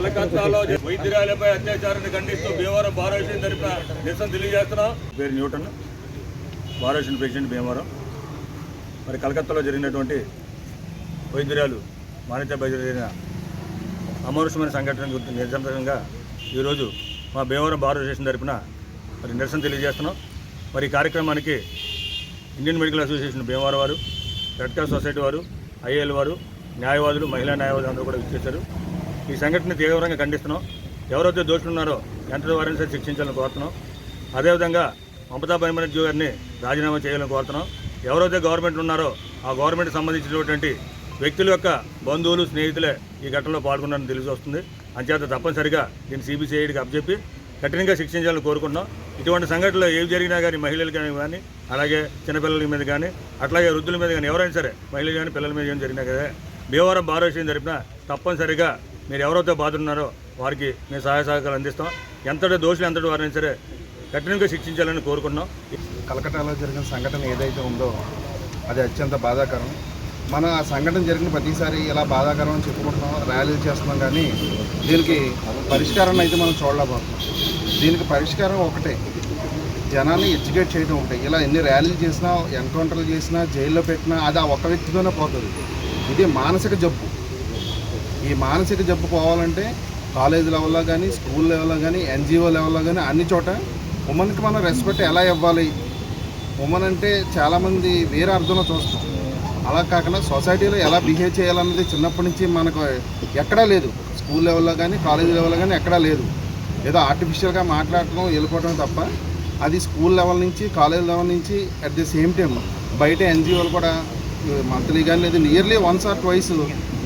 కలకత్తాలో వైద్యురాలపై అత్యాచారాన్ని ఖండిస్తూ భీమవరం భారతదేశం జరిపిన నిరసన తెలియజేస్తున్నాం. పేరు న్యూటన్ భారతదేశం పేషెంట్ భీమవరం. మరి కలకత్తాలో జరిగినటువంటి వైద్యురాలు మానిత్యపై జరిగిన అమానుషమైన సంఘటన గుర్తు నిరసనగా ఈరోజు మా భీమవరం భారత స్టేషన్ తరపున మరి నిరసన తెలియజేస్తున్నాం. మరి ఈ కార్యక్రమానికి ఇండియన్ మెడికల్ అసోసియేషన్ భీమవరం వారు రెడ్ క్రాస్ సొసైటీ వారు ఐఏఎల్ వారు న్యాయవాదులు మహిళా న్యాయవాదులు అందరూ కూడా విచ్చేశారు. ఈ సంఘటన తీవ్రంగా ఖండిస్తున్నాం ఎవరైతే దోషులు ఉన్నారో వారిని సరే శిక్షించాలని కోరుతున్నాం అదేవిధంగా మమతా బెనర్జీ గారిని రాజీనామా చేయాలని కోరుతున్నాం ఎవరైతే గవర్నమెంట్ ఉన్నారో ఆ గవర్నమెంట్ సంబంధించినటువంటి వ్యక్తుల యొక్క బంధువులు స్నేహితులే ఈ ఘటనలో పాల్గొన్నారని తెలిసి వస్తుంది. అంచేత తప్పనిసరిగా దీన్ని సిబిసిఐడికి అప్పచెప్పి కఠినంగా శిక్షించాలని కోరుకుంటున్నాం. ఇటువంటి సంఘటనలు ఏవి జరిగినా కానీ మహిళలు కానీ కానీ అలాగే చిన్నపిల్లల మీద కానీ అట్లాగే వృద్ధుల మీద కానీ ఎవరైనా సరే మహిళలు కానీ పిల్లల మీద కానీ జరిగినా కదా భీమవరం బారోషయం జరిపిన తప్పనిసరిగా మీరు ఎవరైతే బాధున్నారో వారికి మేము సహాయ సహకారాలు అందిస్తాం. ఎంతటి దోషులు ఎంతటి వారైనా సరే కఠినంగా శిక్షించాలని కోరుకున్నాం కలకటాలో జరిగిన సంఘటన ఏదైతే ఉందో అది అత్యంత బాధాకరం. మన ఆ సంఘటన జరిగిన ప్రతిసారి ఇలా బాధాకరం అని చెప్పుకుంటున్నాం ర్యాలీలు చేస్తున్నాం కానీ దీనికి పరిష్కారం అయితే మనం చూడలేకపోతున్నాం. దీనికి పరిష్కారం ఒకటే. జనాన్ని ఎడ్యుకేట్ చేయడం ఉంటాయి ఇలా ఎన్ని ర్యాలీలు చేసినా ఎన్కౌంటర్లు చేసినా జైల్లో పెట్టినా అది ఆ ఒక్క వ్యక్తితోనే పోతుంది. ఇది మానసిక జబ్బు. ఈ మానసిక జబ్బు పోవాలంటే కాలేజ్ లెవెల్లో కానీ స్కూల్ లెవెల్లో కానీ ఎన్జిఓ లెవెల్లో కానీ అన్ని చోట ఉమెన్కి మనం రెస్పెక్ట్ ఎలా ఇవ్వాలి? ఉమెన్ అంటే చాలామంది వేరే అర్థంలో చూస్తాం. అలా కాకుండా సొసైటీలో ఎలా బిహేవ్ చేయాలన్నది చిన్నప్పటి నుంచి మనకు ఎక్కడా లేదు. స్కూల్ లెవెల్లో కానీ కాలేజ్ లెవెల్లో కానీ ఎక్కడా లేదు. ఏదో ఆర్టిఫిషియల్గా మాట్లాడటం వెళ్ళిపోవడం తప్ప అది స్కూల్ లెవెల్ నుంచి కాలేజ్ లెవెల్ నుంచి అట్ ది సేమ్ టైం బయట ఎన్జిఓలు కూడా మంత్లీ కానీ లేదు నియర్లీ వన్స్ ఆర్ ట్వైస్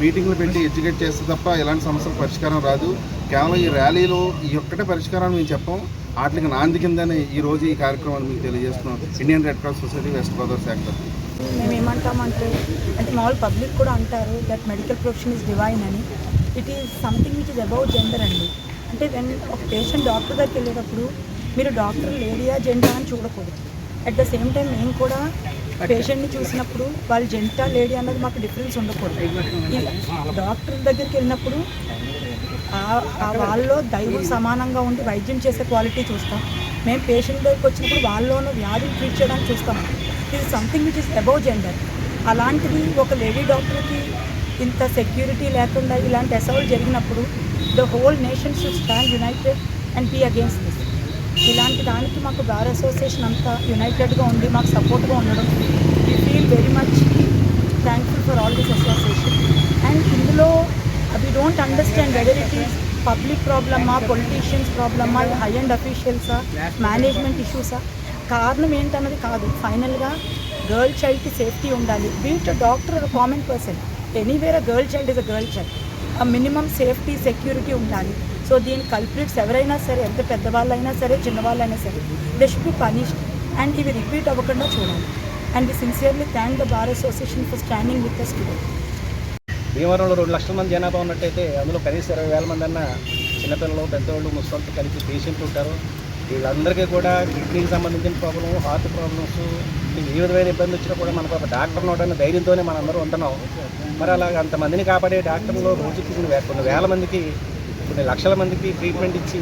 మీటింగ్లు పెట్టి ఎడ్యుకేట్ చేస్తే తప్ప ఎలాంటి సమస్యలు పరిష్కారం రాదు. కేవలం ఈ ర్యాలీలో ఈ ఒక్కటే పరిష్కారం మేము చెప్పాం. వాటికి నాంది కిందనే ఈ రోజు ఈ కార్యక్రమాన్ని మీకు తెలియజేస్తున్నాం. Indian red cross society west Godavari శాఖ మేము ఏమంటామంటే అంటే మామూలు పబ్లిక్ కూడా అంటారు that medical profession is divine అని. It is something which is about gender అండి. అంటే వెన్ ఒక పేషెంట్ డాక్టర్ దగ్గరికి వెళ్ళేటప్పుడు మీరు డాక్టర్ లేడియా జెండర్ అని చూడకూడదు. అట్ ద సేమ్ టైం మేము కూడా పేషెంట్ని చూసినప్పుడు వాళ్ళు జెంటా లేడీ అన్నది మాకు డిఫరెన్స్ ఉండకూడదు. డాక్టర్ దగ్గరికి వెళ్ళినప్పుడు వాళ్ళలో దైవం సమానంగా ఉండి వైద్యం చేసే క్వాలిటీ చూస్తాం. మేము పేషెంట్ దగ్గరికి వచ్చినప్పుడు వాళ్ళలోనూ వ్యాధిని ట్రీట్ చేయడానికి చూస్తాం. ఇది something which is above gender అలాంటిది ఒక లేడీ డాక్టర్కి ఇంత సెక్యూరిటీ లేకుండా ఇలాంటి అసౌల్ జరిగినప్పుడు the whole nation should stand united and be against this ఇలాంటి దానికి మాకు బార్ అసోసియేషన్ అంతా యునైటెడ్గా ఉండి మాకు సపోర్ట్గా ఉండడం we feel very much thankful for all this association and ఇందులో we don't understand whether it is public ప్రాబ్లమా పొలిటీషియన్స్ ప్రాబ్లమా హై అండ్ అఫీషియల్సా మేనేజ్మెంట్ ఇష్యూసా కారణం ఏంటన్నది కాదు. ఫైనల్గా గర్ల్ చైల్డ్కి సేఫ్టీ ఉండాలి. బీట్ డాక్టర్ ఒక common person anywhere a girl child is a girl child ఆ మినిమం సేఫ్టీ సెక్యూరిటీ ఉండాలి. సో దీని కల్ప్రిట్స్ ఎవరైనా సరే ఎంత పెద్దవాళ్ళైనా సరే చిన్నవాళ్ళైనా సరే they should be punished and ఇవి రిపీట్ అవ్వకుండా చూడాలి. And we sincerely thank the bar association for standing with us today భీమవరంలో రెండు లక్షల మంది జనాభా ఉన్నట్టయితే అందులో కనీసం ఇరవై వేల మంది అన్న చిన్నపిల్లలు పెద్దవాళ్ళు ముసలితో కలిసి పేషెంట్లు ఉంటారు. వీళ్ళందరికీ కూడా కిడ్నీకి సంబంధించిన ప్రాబ్లమ్ హార్ట్ ప్రాబ్లమ్స్ ఏ విధమైన ఇబ్బంది వచ్చినా కూడా మనకు ఒక డాక్టర్ ఉండడానికి ధైర్యంతోనే మనందరూ ఉంటున్నాం. మరి అలా అంతమందిని కాపాడే డాక్టర్లు రోజుకి కొన్ని వేల మందికి కొన్ని లక్షల మందికి ట్రీట్మెంట్ ఇచ్చి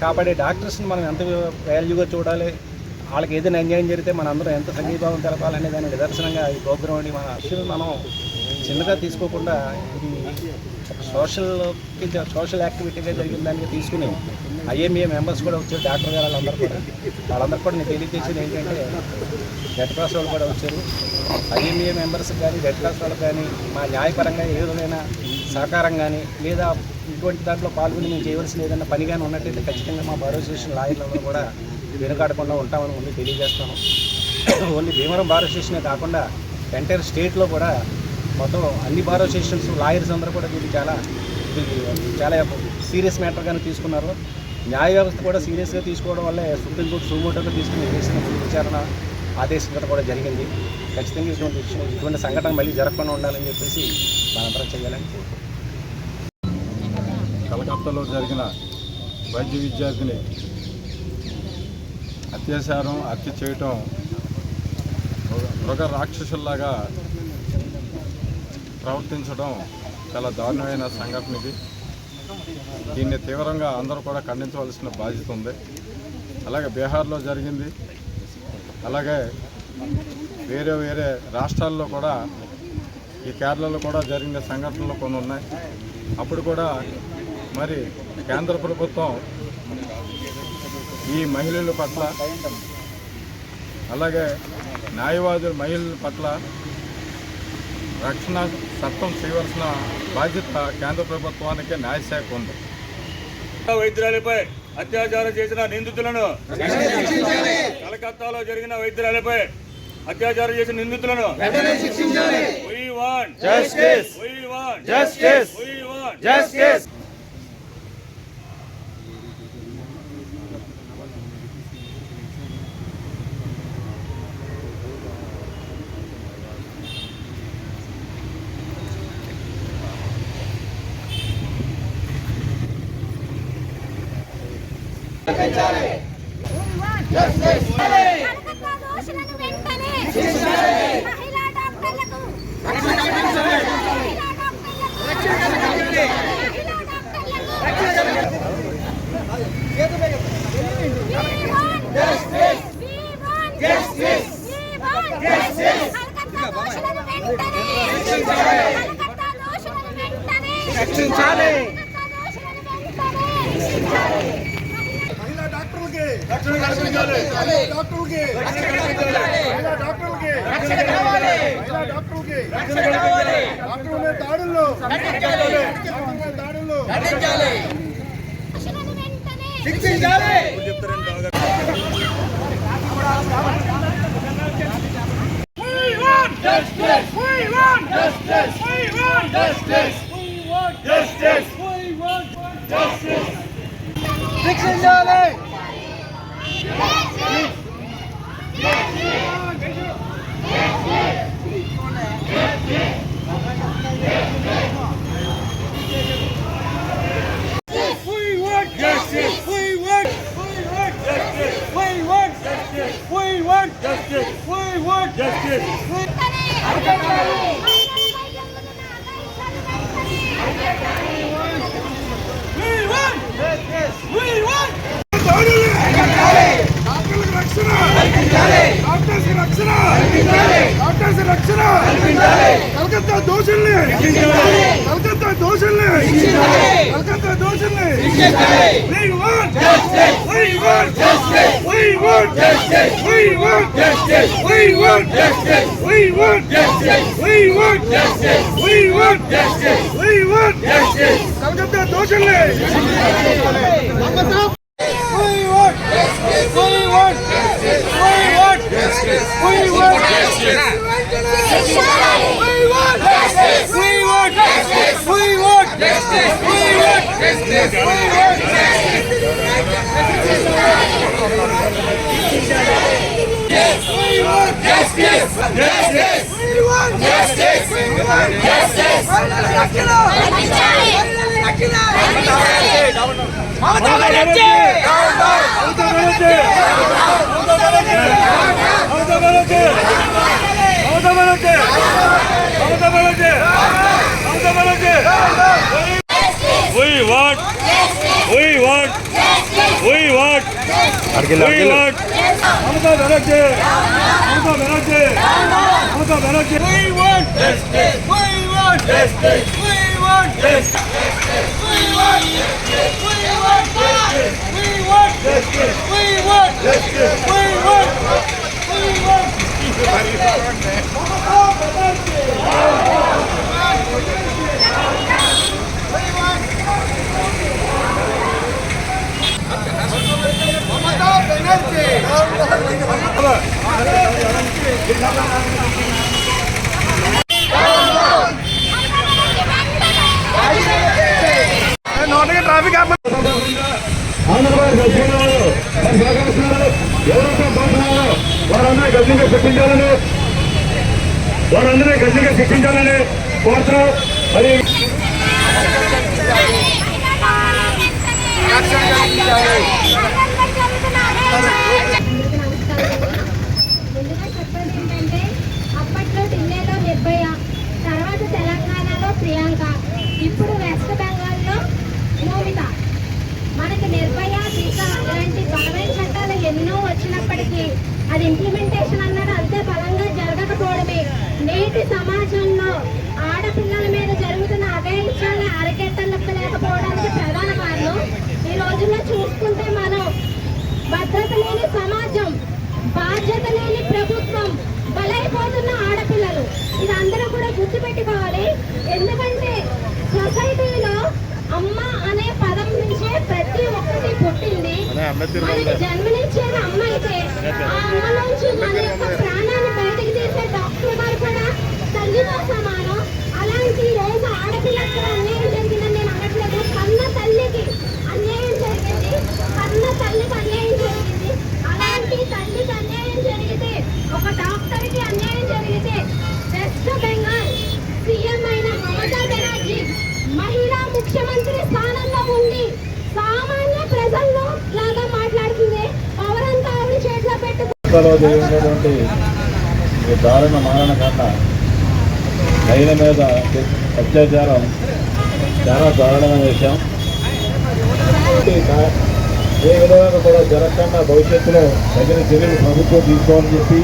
కాపాడే డాక్టర్స్ని మనం ఎంత వాల్యూగా చూడాలి? వాళ్ళకి ఏదైనా అన్యాయం జరిగితే మన అందరం ఎంత సంఘీభావం తెలపాలనే దాని నిదర్శనంగా ఈ ప్రోగ్రామ్ అండి. మన విషయం మనం చిన్నగా తీసుకోకుండా ఇది సోషల్ సోషల్ యాక్టివిటీగా జరిగిన దానికి తీసుకుని ఐఎంఏ మెంబర్స్ కూడా వచ్చారు డాక్టర్ గారు వాళ్ళందరూ కూడా. వాళ్ళందరూ కూడా నేను తెలియజేసేది ఏంటంటే రెడ్ క్రాస్ వాళ్ళు కూడా వచ్చారు. ఐఎంఏ మెంబర్స్ కానీ రెడ్ క్రాస్ వాళ్ళకి కానీ మా న్యాయపరంగా ఏ విధమైన సహకారం కానీ లేదా ఇటువంటి దాంట్లో పాల్గొని మేము చేయవలసిన ఏదైనా పని కానీ ఉన్నట్టయితే ఖచ్చితంగా మా బార్ అసోసియేషన్ లాయర్లందరూ కూడా వెనుకాడకుండా ఉంటామని ముందు తెలియజేస్తాను. ఓన్లీ భీమవరం బార్ అసోసియేషనే కాకుండా ఎంటైర్ స్టేట్లో కూడా మొత్తం అన్ని బార్ అసోసియేషన్స్ లాయర్స్ అందరూ కూడా దీన్ని చాలా చాలా సీరియస్ మ్యాటర్గానే తీసుకున్నారు. న్యాయ వ్యవస్థ కూడా సీరియస్గా తీసుకోవడం వల్లే సుప్రీంకోర్టు సుమోటోగా తీసుకుని చేసిన విచారణ. ఆదేశించడం కూడా జరిగింది. ఖచ్చితంగా ఇటువంటి విషయం ఇటువంటి సంఘటన మళ్ళీ జరగకుండా ఉండాలని చెప్పేసి మనందరం చేయాలని కోరుకుంటున్నాం. కలకత్తాలో జరిగిన వైద్య విద్యార్థిని అత్యాచారం హత్య చేయటం మృగ- మృగ రాక్షసుల్లాగా ప్రవర్తించడం చాలా దారుణమైన సంఘటన ఇది. దీన్ని తీవ్రంగా అందరూ కూడా ఖండించవలసిన బాధ్యత ఉంది. అలాగే బీహార్లో జరిగింది. అలాగే వేరే వేరే రాష్ట్రాల్లో కూడా ఈ కేరళలో కూడా జరిగిన సంఘటనలు కొన్ని ఉన్నాయి. అప్పుడు కూడా మరి కేంద్ర ప్రభుత్వం ఈ మహిళల పట్ల అలాగే న్యాయవాదుల మహిళల పట్ల రక్షణ చట్టం చేయవలసిన బాధ్యత కేంద్ర ప్రభుత్వానికి న్యాయశాఖ ఉంది. వైద్యురాలపై అత్యాచారం చేసిన నిందితులను కలకత్తాలో జరిగిన వైద్యురాలపై అత్యాచారం చేసిన నిందితులను We want. Justice. We want justice. We want justice. Calcutta దోషులను వెంటనే మహిళా డాక్టర్లకు మహిళా డాక్టర్లకు మహిళా డాక్టర్లకు We want justice. We want justice. We want justice. Calcutta దోషులను వెంటనే కలకత్తా దోషులను వెంటనే రక్షించాలి కలకత్తా దోషులను వెంటనే రక్షించాలి మహిళా డాక్టర్లకి రక్షణ కల్పించాలి. డాక్టర్లకి రక్షణ కల్పించాలి. డాక్టర్లకి రక్షణ. మహిళా డాక్టర్లకి రక్షణ కల్పించాలి. డాక్టర్ల దాడుల్లో డాక్టర్ల మీద దాడుల్లో వెంటనే ఇప్పుడు చెప్తారండి బాగా. Justice. We want. We want justice. We want justice. We want justice. We want justice. వెంటనే అరికట్టాలి We We want. డాక్టర్లకు రక్షణ డాక్టర్స్ రక్షణ డాక్టర్స్ రక్షణ కలకత్తా దోషుల్ని కలకత్తా దోషుల్ని కలకత్తా దోషుల్ని We want justice. We want justice. We want justice. We want justice. We want justice. We want justice. We want justice. We want justice. We want justice. Calcutta దోషుల్ని Mamata Banerjee Mamata Banerjee Mamata Banerjee Mamata Banerjee Mamata Banerjee Mamata Banerjee Mamata Banerjee We want. We want We want. We want Mamata Banerjee Mamata Banerjee! Mamata Banerjee! We want justice! We want justice! We want justice! We want justice! We want justice! We want justice! We want justice! এদিকে second চ্যানেলে পত্র చూసుకుంటే మనం భద్రత లేని సమాజం బాధ్యత లేని ప్రభుత్వం బలైపోతున్న ఆడపిల్లలు. ఇది అందరూ కూడా గుర్తుపెట్టుకోవాలి. ఎందుకంటే సొసైటీలో అమ్మ అనే పదం నుంచే ప్రతి ఒక్కటి పుట్టింది. మనకి జన్మనిచ్చేది అమ్మ అయితే ఆ అమ్మ నుంచి మన యొక్క ప్రాణాన్ని బయటకు తీసే డాక్టర్ గారు కూడా తల్లితో సమానం. అలాంటి రోజు ఆడపిల్లకి కూడా అన్యాయం జరిగిందని నేను అనట్లేదు కన్న తల్లికి అన్యాయం జరిగింది కన్న తల్లికి అన్యాయం జరిగింది. అలాంటి తల్లికి అన్యాయం జరిగితే ఒక డాక్టర్కి అన్యాయం జరిగితే వెస్ట్ బెంగాల్ సీఎం అయిన మమతా బెనర్జీ మహిళా ముఖ్యమంత్రి స్థానంలో ఉండి సామాన్య ప్రజల్లో లాగా మాట్లాడుతుంది పవరంతా ఆవిడ చేతిలో పెట్టుకుంటే దారుణ మరణ కన్నా మహిళ మీద అత్యాచారం చాలా దారుణమైన విషయం ఏ విధంగా కూడా జరగకుండా భవిష్యత్తులో తగిన చర్యలు ప్రభుత్వం తీసుకోవాలని చెప్పి